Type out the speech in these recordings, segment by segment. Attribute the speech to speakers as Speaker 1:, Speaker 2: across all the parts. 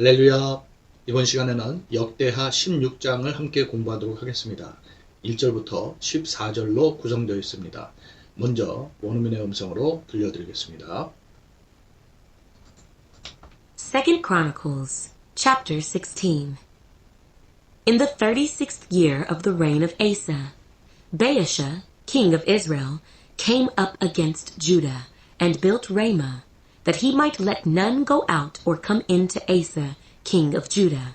Speaker 1: 할렐루야. 이번 시간에는 역대하 16장을 함께 공부하도록 하겠습니다. 1절부터 14절로 구성되어 있습니다. 먼저 원어민의 음성으로 들려드리겠습니다.
Speaker 2: Second Chronicles, chapter 16. In the thirty-sixth year of the reign of Asa, Baasha, king of Israel, came up against Judah and built Ramah, that he might let none go out or come in to Asa, king of Judah.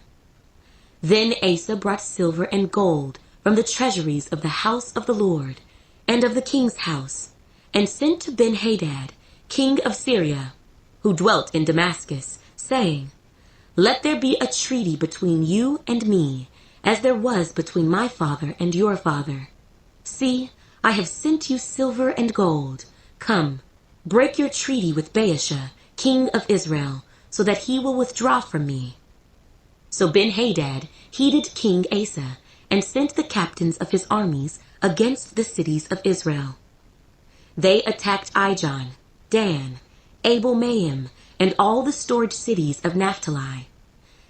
Speaker 2: Then Asa brought silver and gold from the treasuries of the house of the Lord and of the king's house, and sent to Ben-Hadad, king of Syria, who dwelt in Damascus, saying, Let there be a treaty between you and me, as there was between my father and your father. See, I have sent you silver and gold. Come, break your treaty with Baasha, king of Israel, so that he will withdraw from me. So Ben-Hadad heeded King Asa, and sent the captains of his armies against the cities of Israel. They attacked Ijon, Dan, Abel Maim, and all the stored cities of Naphtali.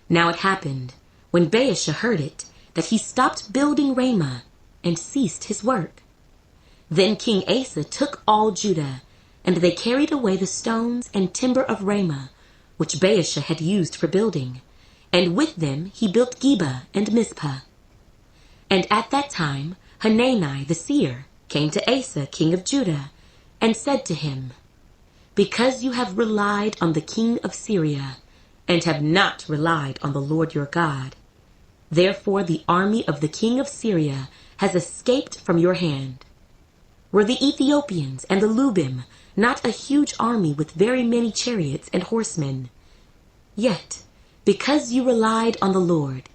Speaker 2: Now it happened, when Baasha heard it, that he stopped building Ramah and ceased his work. Then King Asa took all Judah, and they carried away the stones and timber of Ramah, which Baasha had used for building, and with them he built Geba and Mizpah. And at that time Hanani the seer came to Asa king of Judah, and said to him, Because you have relied on the king of Syria, and have not relied on the Lord your God, therefore the army of the king of Syria has escaped from your hand. Were the Ethiopians and the Lubim not a huge army with very many chariots and horsemen? Yet, because you relied on the Lord,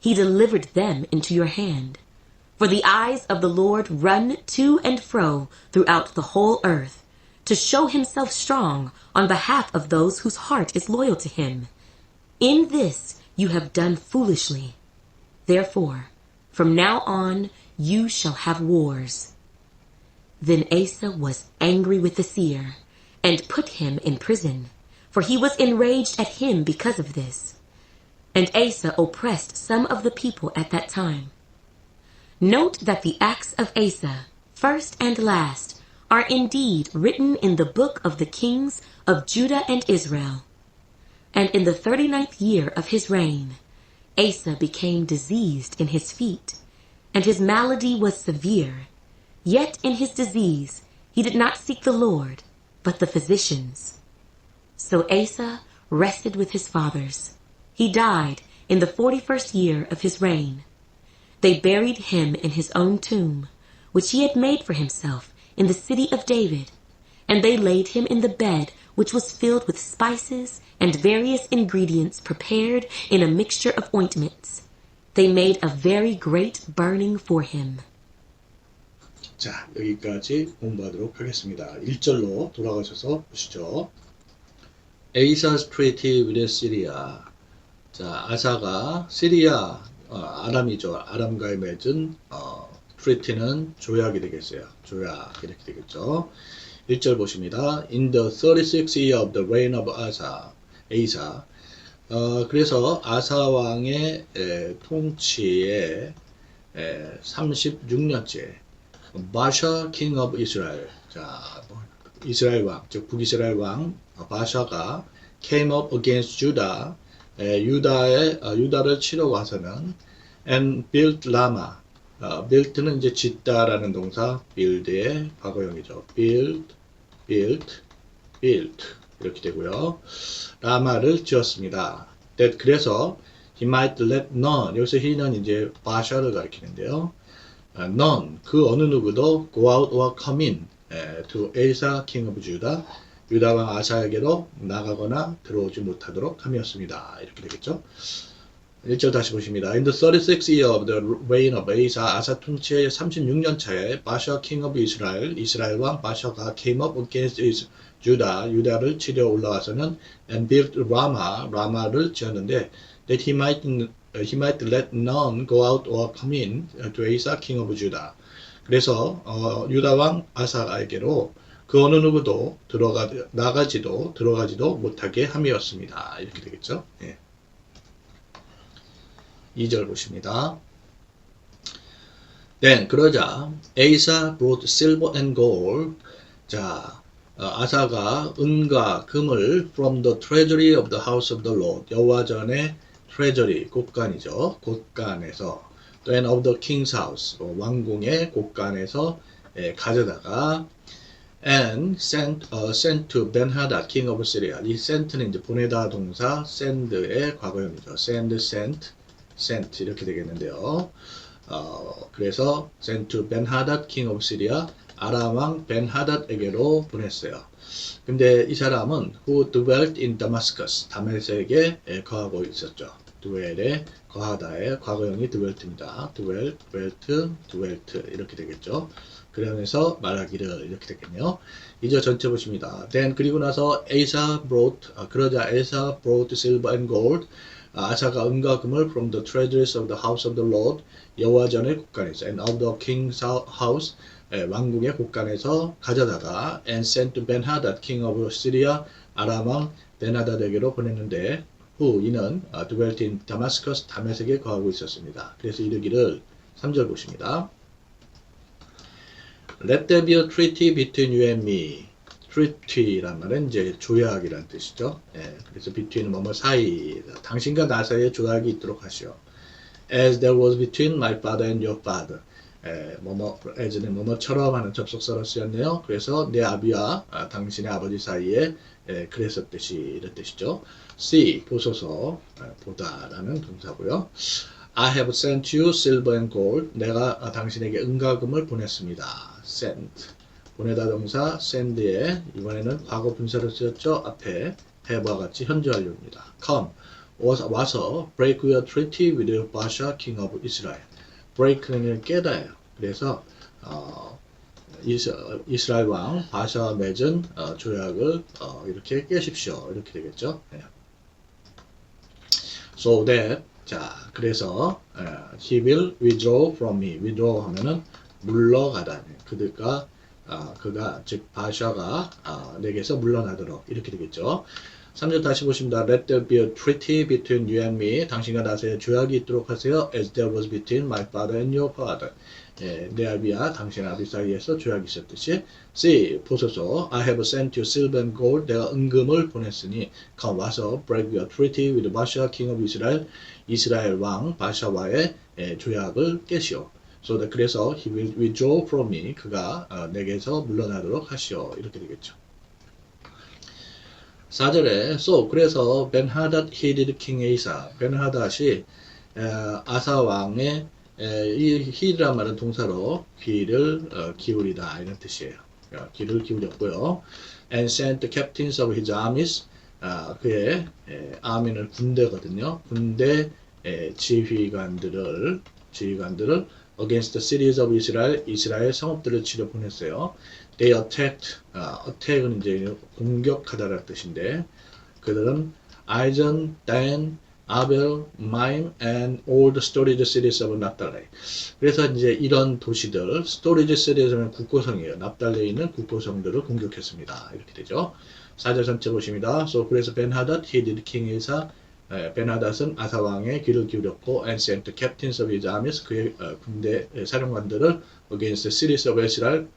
Speaker 2: he delivered them into your hand. For the eyes of the Lord run to and fro throughout the whole earth, to show himself strong on behalf of those whose heart is loyal to him. In this you have done foolishly. Therefore, from now on you shall have wars. Then Asa was angry with the seer, and put him in prison, for he was enraged at him because of this. And Asa oppressed some of the people at that time. Note that the acts of Asa, first and last, are indeed written in the book of the kings of Judah and Israel. And in the thirty-ninth year of his reign, Asa became diseased in his feet, and his malady was severe. Yet in his disease he did not seek the Lord, but the physicians. So Asa rested with his fathers. He died in the forty-first year of his reign. They buried him in his own tomb, which he had made for himself in the city of David, and they laid him in the bed which was filled with spices and various ingredients prepared in a mixture of ointments. They made a very great burning for him.
Speaker 1: 자, 여기까지 공부하도록 하겠습니다. 1절로 돌아가셔서 보시죠. Asa's treaty with Syria. 자, 아사가 시리아, 어, 아람이죠. 아람과의 맺은 어, treaty는 조약이 되겠어요. 조약 이렇게 되겠죠. 1절 보십니다. In the 36th year of the reign of Asa, Asa. 어, 그래서 아사 왕의 에, 통치의 에, 36년째 바샤 king of Israel. 자, 이스라엘 왕, 즉 북이스라엘 왕 바샤가 came up against Judah. 에, 유다의 어, 유다를 치러 와서는 and built Rama. 어, built는 이제 짓다라는 동사 build의 과거형이죠. build, built, built 이렇게 되고요. 라마를 지었습니다. That 그래서 he might let none 여기서 he는 이제 바샤를 가리키는데요. 아, none 그 어느 누구도 go out or come in 에, to Asa king of Judah 유다 왕 아사에게로 나가거나 들어오지 못하도록 함이었습니다. 이렇게 되겠죠. 1절 다시 보십니다. In the 36th year of the reign of Asa, 아사 통치의 36년 차에 바샤 king of Israel, 이스라엘 왕 바샤가 came up against Judah, 유다를 치려 올라와서는 and built Rama, 라마를 지었는데 that he might he might let none go out or come in to Asa king of Judah. 그래서 어, 유다 왕 아사에게로 그 어느 누구도 들어가 나가지도 들어가지도 못하게 함이었습니다. 이렇게 되겠죠. 예. 2절 보십니다. Then 그러자 Asa brought silver and gold. 자, 어, 아사가 은과 금을 from the treasury of the house of the Lord 여호와 전 의 treasury 곳간이죠. 곳간에서 then of the king's house 어, 왕궁의 곳간에서 예, 가져다가 and sent, 어, sent to Ben-Hadad, king of Syria. 이 sent는 이제 보내다 동사 send의 과거형이죠. send, sent, sent 이렇게 되겠는데요. 어, 그래서 sent to Ben-Hadad, king of Syria. 아람 왕 벤하닷에게로 보냈어요. 근데 이 사람은 who dwelt in Damascus, 다메섹에 예, 거하고 있었죠. Dwell에 거하다의 과거형이 dwelt입니다. dwell, dwelt, dwelt 이렇게 되겠죠. 그러면서 말하기를 이렇게 되겠네요. 이제 전체 보십니다. Then 그리고 나서 Asa brought 아, 그러자 Asa brought silver and gold 아, 아사가 은과 금을 from the treasuries of the house of the Lord 여호와전의 곳간에서 and of the king's house 예, 왕궁의 곳간에서 가져다가 and sent to Ben-Hadad king of Syria 아람 왕 베나다드에게로 보냈는데 후 이는 아, in Damascus 다메섹에 거하고 있었습니다. 그래서 이르기를 3절 보십니다. Let there be a treaty between you and me. treaty란 말은 이제 조약이란 뜻이죠. 예, 그래서 between은 뭐뭐 사이, 당신과 나 사이에 조약이 있도록 하시오. As there was between my father and your father. 예, 뭐뭐 as는 뭐뭐처럼 하는 접속사로 쓰였네요. 그래서 내 아비와 아, 당신의 아버지 사이에 예, 그랬었듯이 이런 뜻이죠. see 보소서 아, 보다라는 동사고요. I have sent you silver and gold. 내가 아, 당신에게 은가금을 보냈습니다. sent. 보내다 동사 send에 이번에는 과거 분사로 쓰였죠. 앞에 have와 같이 현재 완료입니다. come. 와서, break your treaty with Baasha, king of Israel. break는 깨다예요. 그래서 어, 이스, 이스라엘 왕 바샤와 맺은 어, 조약을 어, 이렇게 깨십시오. 이렇게 되겠죠. 네. So that 자 그래서 에, he will withdraw from me. withdraw 하면은 물러가다. 그들과 아, 그가 즉 바샤가 아, 내게서 물러나도록 이렇게 되겠죠. 3절 다시 보십니다. Let there be a treaty between you and me. 당신과 나 사이에 조약이 있도록 하세요. As there was between my father and your father. 예, 내 아비와 당신 아비 사이에서 조약이 있었듯이 See, 보소서 I have sent you silver and gold. 내가 은금을 보냈으니 come 와서 break your treaty with Baasha, king of Israel. 이스라엘 왕 바샤와의 예, 조약을 깨시오. So that 그래서 he will withdraw from me. 그가 어, 내게서 물러나도록 하시오. 이렇게 되겠죠. 4절에 so 그래서 벤하닷 히디드 킹 에이사 벤하닷이 아사 왕의 에, 이 히드란 말은 동사로 귀를 어, 기울이다 이런 뜻이에요. 어, 귀를 기울였고요. And sent the captains of his armies 아, 그의 에, 아미는 군대거든요. 군대 에, 지휘관들을 지휘관들을 against the cities of Israel 이스라엘 성읍들을 치려 보냈어요. They attacked 아, attack은 이제 공격하다라는 뜻인데 그들은 아이전, 단, 아벨, 마임, and all the storage cities of 납달레. 그래서 이제 이런 도시들, storage cities는 국고성이에요. 납달레에 있는 국고성들을 공격했습니다. 이렇게 되죠. 4절 전체 보십니다. So 그래서 벤하닷, he did king Asa, 벤하닷은 아사 왕의 귀를 기울였고, and sent captains of his armies, 그의 어, 군대 에, 사령관들을 against the cities of Israel,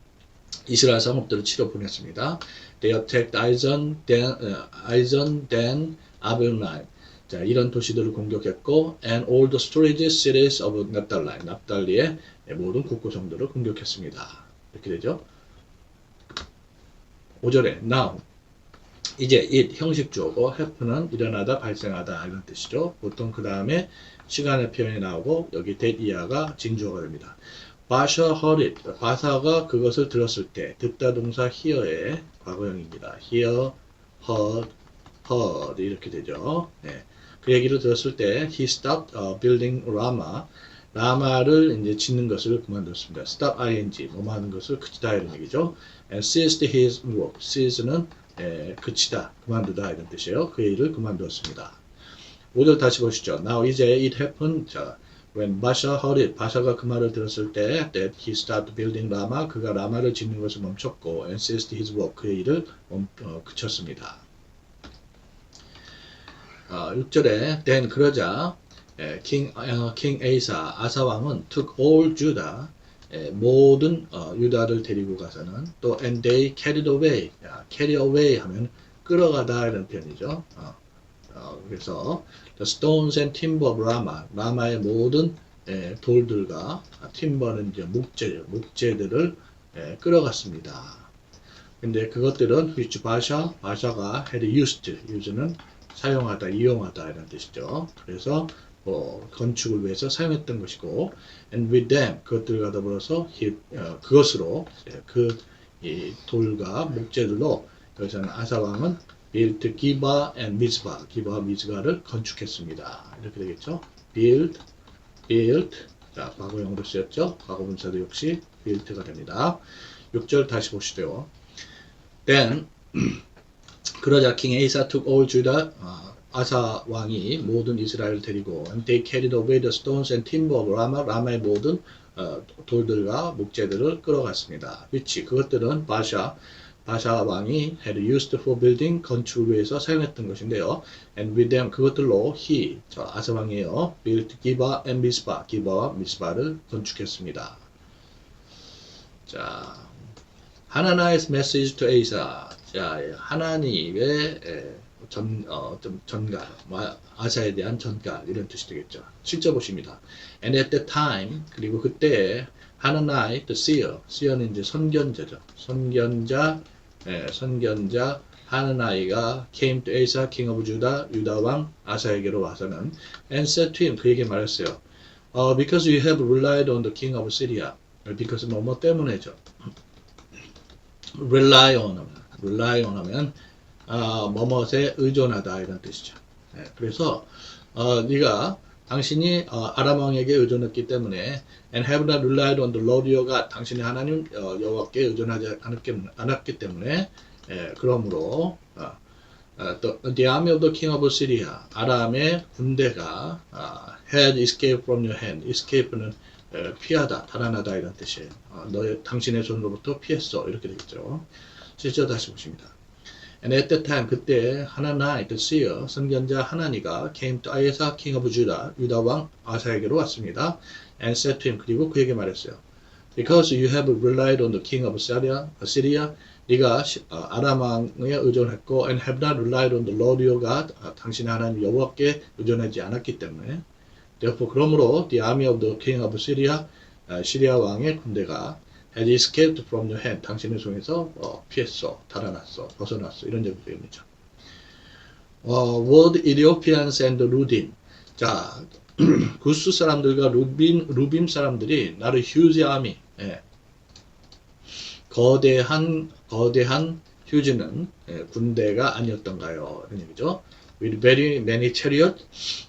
Speaker 1: 이스라엘 성읍들을 치러 보냈습니다. They attacked Aizon, Dan, 어, Aizon, Dan, Abelmaim. 자, 이런 도시들을 공격했고, and all the storage cities of Naphtali, 납달리의 모든 국고성들을 공격했습니다. 이렇게 되죠. 5절에 now 이제 it 형식주어고 happen은 일어나다 발생하다 이런 뜻이죠. 보통 그 다음에 시간의 표현이 나오고 여기 that 이하가 징주어가 됩니다. 바샤 heard it. 바사가 그것을 들었을 때 듣다 동사 hear의 과거형입니다. hear, heard, heard 이렇게 되죠. 네. 그 얘기를 들었을 때 he stopped uh, building Rama. 라마를 이제 짓는 것을 그만뒀습니다. stop ing 뭐 하는 것을 그치다 이런 얘기죠. and ceased his work. cease는 에, 그치다, 그만두다 이런 뜻이에요. 그 일을 그만두었습니다. 5절 다시 보시죠. Now 이제 it happened. 자, when Basha heard it, 바샤가 그 말을 들었을 때 that he started building Rama. 그가 라마를 짓는 것을 멈췄고 and ceased his work. 그의 일을 멈, 어, 그쳤습니다. 어, 6절에 then 그러자 예, king, 어, king Asa, 아사 왕은 took all Judah, 예, 모든 어, 유다를 데리고 가서는 또 and they carried away, 야, carry away 하면 끌어가다 이런 표현이죠. 어, 어, 그래서 the stones and timber of Rama, 라마의 모든 예, 돌들과 아, timber는 이제 목재, 목재들을 예, 끌어갔습니다. 근데 그것들은 which 바샤, 바샤가 had used, use는 사용하다, 이용하다 이런 뜻이죠. 그래서 뭐 건축을 위해서 사용했던 것이고, and with them 그것들과 더불어서 he, 어, 그것으로 그이 돌과 목재들로 여기서는 아사 왕은 built 기바 and 미즈바, 기바와 미즈바를 건축했습니다. 이렇게 되겠죠. build, built, 자 과거형으로 쓰였죠. 과거 분사도 역시 built가 됩니다. 6절 다시 보시죠. Then 그러자 king Asa took all Judah 아, 아사 왕이 모든 이스라엘을 데리고 and they carried away the stones and timber of 라마의 모든 어, 돌들과 목재들을 끌어갔습니다. which 그것들은 바샤 바샤 왕이 had used for building 건축을 위해서 사용했던 것인데요. and with them 그것들로 he 저 아사 왕이요 built 기바 and 미스바 기바와 미스바를 건축했습니다. 자 하나나의 message to Asa. 자, 하나님의 에, 전, 어, 좀 뭐, 아사에 대한 전갈, 이런 뜻이 되겠죠. 실제 보십니다. And at that time, 그리고 그때, 하나나의 the seer, seer는 이제 선견자죠. 선견자, 에, 선견자, 하나나이가 came to Asa, king of Judah, 유다 왕 아사에게로 와서는 and said to him, 그에게 말했어요. 어, because you have relied on the king of Syria. because 뭐뭐 때문에죠. rely on rely on 하면 아, 뭐뭇에 의존하다 이런 뜻이죠. 예, 그래서 어, 네가 당신이 어, 아람 왕에게 의존했기 때문에 and have not relied on the Lord God 당신이 하나님 어, 여호와께 의존하지 않았기, 않았기 때문에 예, 그러므로 어, 어, the, army of the king of Syria 아람의 군대가 어, had escaped from your hand escape는 에, 피하다, 달아나다 이런 뜻이에요. 어, 너의 당신의 손으로부터 피했어 이렇게 되겠죠. 실제 다시 보십니다. And at that time 그때 하나나 the seer 선견자 하나니가 came to Asa king of Judah 유다 왕 아사에게로 왔습니다. And said to him 그리고 그에게 말했어요. Because you have relied on the king of Syria, Syria 네가 시- 어, 아람 왕에 의존했고 and have not relied on the Lord your God 아, 당신의 하나님 여호와께 의존하지 않았기 때문에 Therefore, 그러므로 the army of the king of Syria, 아, 시리아 왕의 군대가 had escaped from your hand. 당신의 손에서 어, 피했어, 달아났어, 벗어났어. 이런 얘기입니다. 어, word Ethiopians and Ludim. 자, 구스 사람들과 루빔, 루빔 사람들이 나를 huge 예. 거대한, 거대한 휴지는 예, 군대가 아니었던가요? 이런 얘기죠. With very many chariot,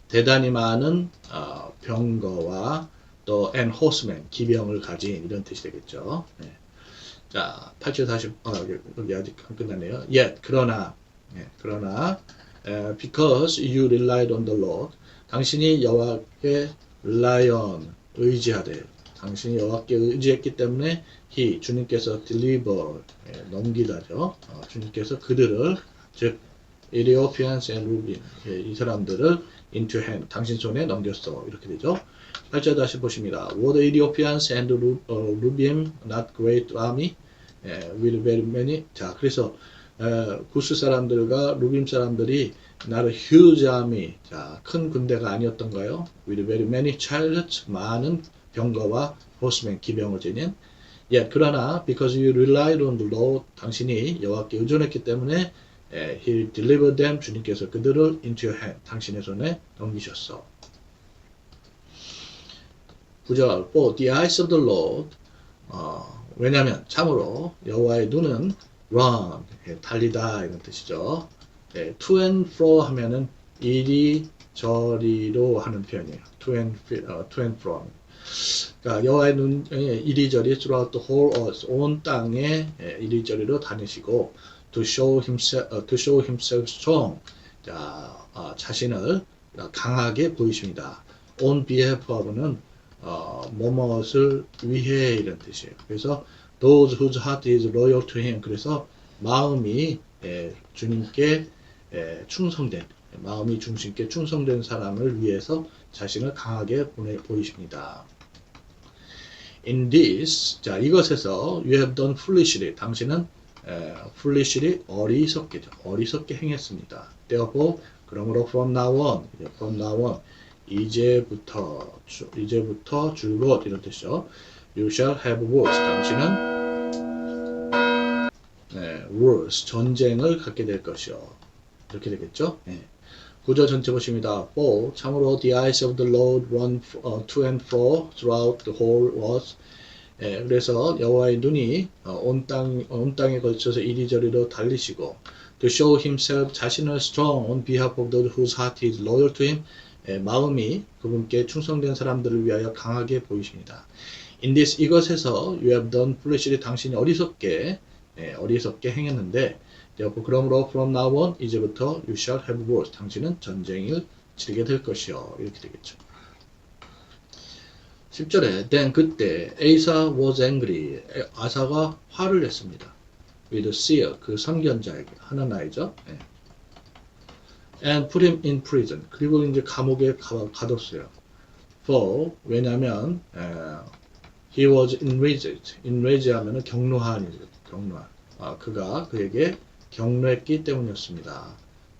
Speaker 1: 대단히 많은 어, 병거와 또 and horsemen, 기병을 가진 이런 뜻이 되겠죠. 네. 자, 8절 40, 어, 여기, 아직 안 끝났네요. Yet, 그러나, 예, 그러나, 에, because you relied on the Lord, 당신이 여호와께 rely on, 의지하되, 당신이 여호와께 의지했기 때문에 he, 주님께서 deliver, 예, 넘기다죠. 어, 주님께서 그들을, 즉, Ethiopians and Rubin, 예, 이 사람들을 into hand, 당신 손에 넘겼어. 이렇게 되죠. 8절 다시 보십니다. The Ethiopians and Ru- 어, Rubim not great army? 예, with very many. 자, 그래서 에, 구스 사람들과 루빔 사람들이 나를 huge army, 자, 큰 군대가 아니었던가요? With very many chariots, 많은 병거와 horsemen, 기병을 지닌. 예, 그러나 because you relied on the Lord, 당신이 여호와께 의존했기 때문에 에, He delivered them, 주님께서 그들을 into your hand, 당신의 손에 넘기셨어. 9절, For the eyes of the Lord, 어, 왜냐하면 참으로 여호와의 눈은 run, 예, 달리다 이런 뜻이죠. 예, to and fro 하면은 이리 저리로 하는 표현이에요. to and, 어, to and fro. 그러니까 여호와의 눈이 이리저리 throughout the whole earth, 온 땅에 예, 이리저리로 다니시고 to show himself, 어, to show himself strong, 자, 어, 자신을 강하게 보이십니다. on behalf of는 어, 뭐뭇을 위해 이런 뜻이에요. 그래서 those whose heart is loyal to him. 그래서 마음이 예, 주님께 예, 충성된 마음이 중심께 충성된 사람을 위해서 자신을 강하게 보내 보이십니다. In this, 자 이것에서 you have done foolishly, 당신은 에, foolishly 어리석게 어리석게 행했습니다. Therefore, 그러므로 from now on, from now on, 이제부터 주- 이제부터 줄곧 이런 뜻이죠. You shall have wars. 당신은 네, wars 전쟁을 갖게 될 것이요. 이렇게 되겠죠. 네. 구절 전체 보십니다. For 참으로 the eyes of the Lord run uh, to and fro throughout the whole earth. 예, 그래서 여호와의 눈이 어, 온 땅, 온 땅에 걸쳐서 이리저리로 달리시고 to show himself 자신을 strong on behalf of those whose heart is loyal to him 예, 마음이 그분께 충성된 사람들을 위하여 강하게 보이십니다. In this 이것에서 you have done foolishly 당신이 어리석게 예, 어리석게 행했는데 therefore 그러므로 from now on 이제부터 you shall have wars 당신은 전쟁을 치르게 될 것이요 이렇게 되겠죠. 10절에 then 그때 Asa was angry 에- 아사가 화를 냈습니다. with seer 그 선견자에게. 예. And put him in prison 그리고 이제 감옥에 가, 가뒀어요. for 왜냐하면 에, he was enraged enraged 하면은 경노한이죠. 경노한 아, 그가 그에게 경노했기 때문이었습니다.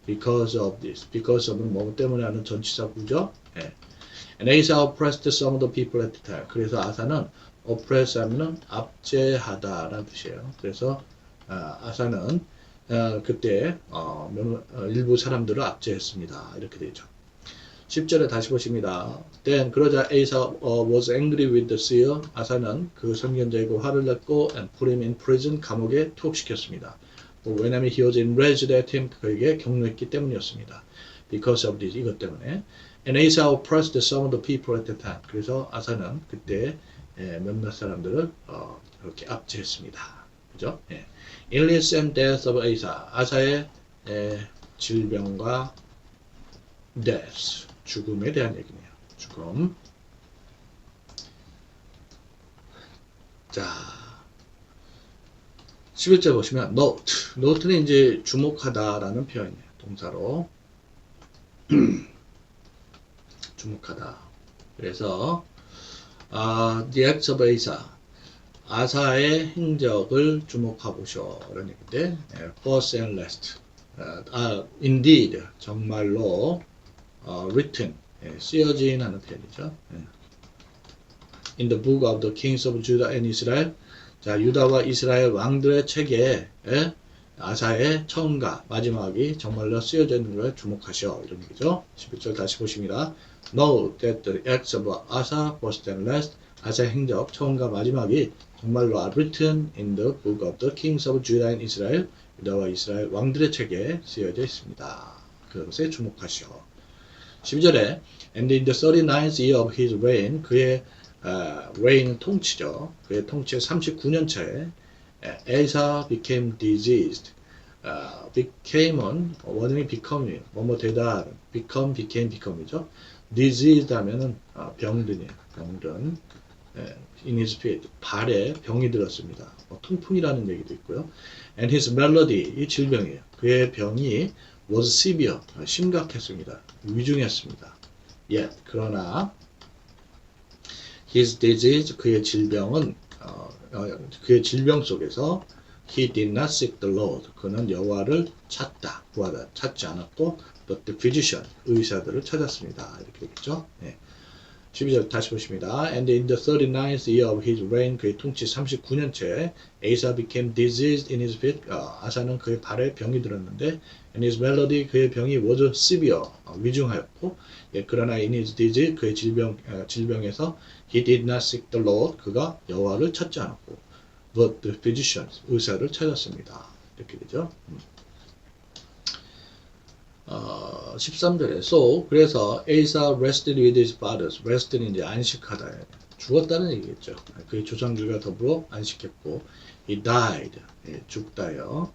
Speaker 1: because of this because of는 뭐 때문에 하는 전치사 구죠. 예. And Asa oppressed some of the people at the time. 그래서 아사는 oppress 하면은 압제하다라는 뜻이에요. 그래서 아, 아사는 어, 그때 어, 몇- 어, 일부 사람들을 압제했습니다. 이렇게 되죠. 10절에 다시 보십니다. Then 그러자 Asa uh, was angry with the seer. 아사는 그 선견자에게 화를 냈고 and put him in prison 감옥에 투옥시켰습니다. 뭐, 왜냐하면 he was enraged at him 그에게 경노했기 때문이었습니다. Because of this 이것 때문에 And Asa oppressed some of the people at the time. 그래서 아사는 그때 예, 몇몇 사람들을 어, 이렇게 압제했습니다. 그죠? 예. And death of. 아사의 예, 질병과 death. 죽음에 대한 얘기네요. 죽음. 자. 11절 보시면 note. note는 이제 주목하다라는 표현이에요. 동사로. 주목하다. 그래서 아, the acts of Asa 아사의 행적을 주목하보쇼 이런 얘기인데 예, first and last 아, 아, indeed 정말로 어, written 예, 쓰여진 하는 표현이죠. 예. in the book of the kings of Judah and Israel 자 유다와 이스라엘 왕들의 책에 예, 아사의 처음과 마지막이 정말로 쓰여져 있는 걸 주목하시오 이런 얘기죠. 11절 다시 보십니다. Know that the acts of Asa first and last 아사의 행적 처음과 마지막이 정말로 are written in the book of the kings of Judah and Israel 유다와 이스라엘 왕들의 책에 쓰여져 있습니다. 그것에 주목하시오. 12절에 And in the 39th year of his reign 그의 아, reign 통치죠. 그의 통치의 39년 차에 Asa became diseased. 아, became은 원인이 become이에요. 뭐뭐 되다. become, became, become이죠. diseased 하면은 아, 병든이에요. 병든. 예, in his feet. 발에 병이 들었습니다. 뭐 통풍이라는 얘기도 있고요. And his malady, 이 질병이에요. 그의 병이 was severe, 아, 심각했습니다. 위중했습니다. Yet, 그러나 his disease, 그의 질병은 어, 어, 그의 질병 속에서 he did not seek the Lord. 그는 여호와를 찾다, 구하다, 찾지 않았고 but the physician, 의사들을 찾았습니다. 이렇게 되겠죠. 예. 12절 다시 보십니다. And in the 39th year of his reign, 그의 통치 39년째, Asa became diseased in his feet. 어, 아사는 그의 발에 병이 들었는데, and his malady, 그의 병이 was severe, 어, 위중하였고, 예, 그러나 in his disease, 그의 질병, 어, 질병에서 he did not seek the Lord, 그가 여호와를 찾지 않았고, but the physician, 의사를 찾았습니다. 이렇게 되죠. 음. 어, 13절에 so 그래서 Asa rested with his fathers rest는 이제 안식하다 죽었다는 얘기겠죠. 그의 조상들과 더불어 안식했고 he died. 예, 죽다요.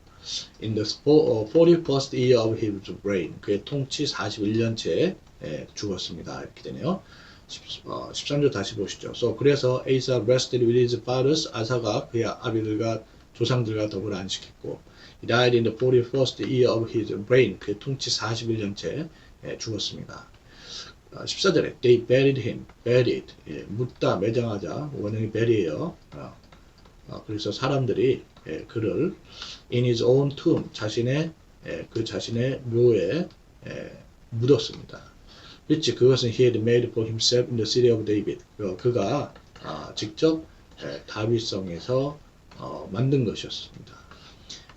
Speaker 1: In the 41st year of his reign. 그의 통치 41년째 예, 죽었습니다. 이렇게 되네요. 10, 어, 13절 다시 보시죠. So 그래서 Asa rested with his fathers 아사가 그의 아비들과 조상들과 더불어 안식했고 He died in the 41st year of his reign. 그의 통치 41년째 예, 죽었습니다. 아, 14절에 They buried him. buried. 예, 묻다, 매장하자. 원형이 bury예요. 어, 어, 그래서 사람들이 예, 그를 in his own tomb. 자신의 예, 그 자신의 묘에 예, 묻었습니다. which 그것은 he had made for himself in the city of David. 어, 그가 아, 직접 예, 다윗성에서 어, 만든 것이었습니다.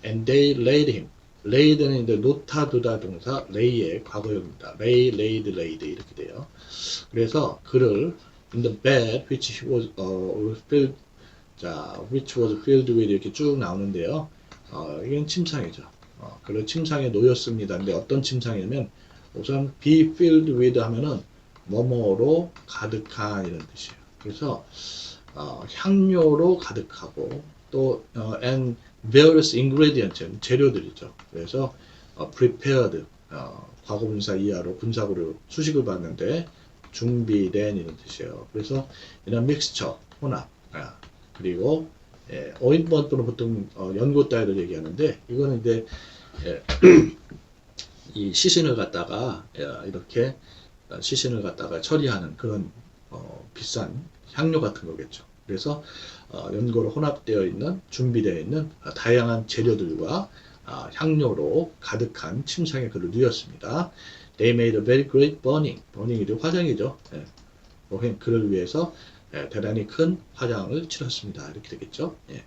Speaker 1: And they laid him. laid는 이제 놓다 두다 동사 lay의 과거형입니다. lay, laid, laid 이렇게 돼요. 그래서 그를 in the bed which was uh, filled 자 which was filled with 이렇게 쭉 나오는데요. 어, 이건 침상이죠. 어, 그를 침상에 놓였습니다. 근데 어떤 침상이냐면 우선 be filled with 하면은 뭐뭐로 가득한 이런 뜻이에요. 그래서 어, 향료로 가득하고 또 어, and various ingredients 재료들이죠. 그래서 어, prepared 어, 과거분사 이하로 분사구로 수식을 봤는데 준비된 이런 뜻이에요. 그래서 이런 mixture 혼합 아, 그리고 예, 오인트먼트로 보통 어, 연고 따위를 얘기하는데 이거는 이제 예, 이 시신을 갖다가 예, 이렇게 어, 시신을 갖다가 처리하는 그런 어, 비싼 향료 같은 거겠죠. 그래서 어, 연고로 혼합되어 있는 준비되어 있는 어, 다양한 재료들과 아, 향료로 가득한 침상에 그를 누였습니다. They made a very great burning. burning이 화장이죠. 예. 뭐, 그를 위해서 예, 대단히 큰 화장을 치렀습니다. 이렇게 되겠죠. 예.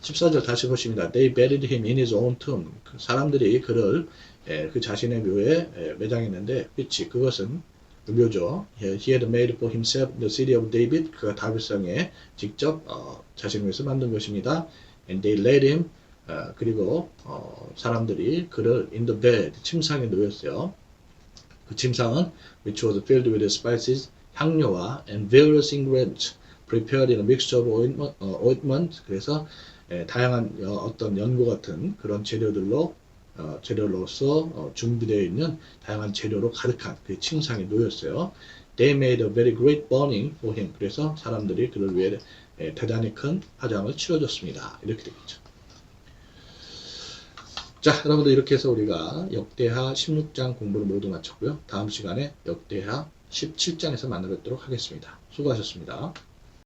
Speaker 1: 14절 다시 보십니다. They buried him in his own tomb. 그 사람들이 그를 예, 그 자신의 묘에 예, 매장했는데, which 그것은 그. 예, He had made for himself the city of David. 그가 다윗성에 직접 어, 자신을 위해서 만든 것입니다. And they laid him. 어, 그리고 어, 사람들이 그를 in the bed 침상에 놓였어요. 그 침상은 which was filled with spices 향료와 and various ingredients prepared in a mixture of ointment, 어, ointment. 그래서 예, 다양한 어, 어떤 연고 같은 그런 재료들로 어, 재료로서 어, 준비되어 있는 다양한 재료로 가득한 그 침상에 놓였어요. They made a very great burning for him. 그래서 사람들이 그를 위해 예, 대단히 큰 화장을 치러줬습니다. 이렇게 되겠죠. 자, 여러분들 이렇게 해서 우리가 역대하 16장 공부를 모두 마쳤고요. 다음 시간에 역대하 17장에서 만나 뵙도록 하겠습니다. 수고하셨습니다.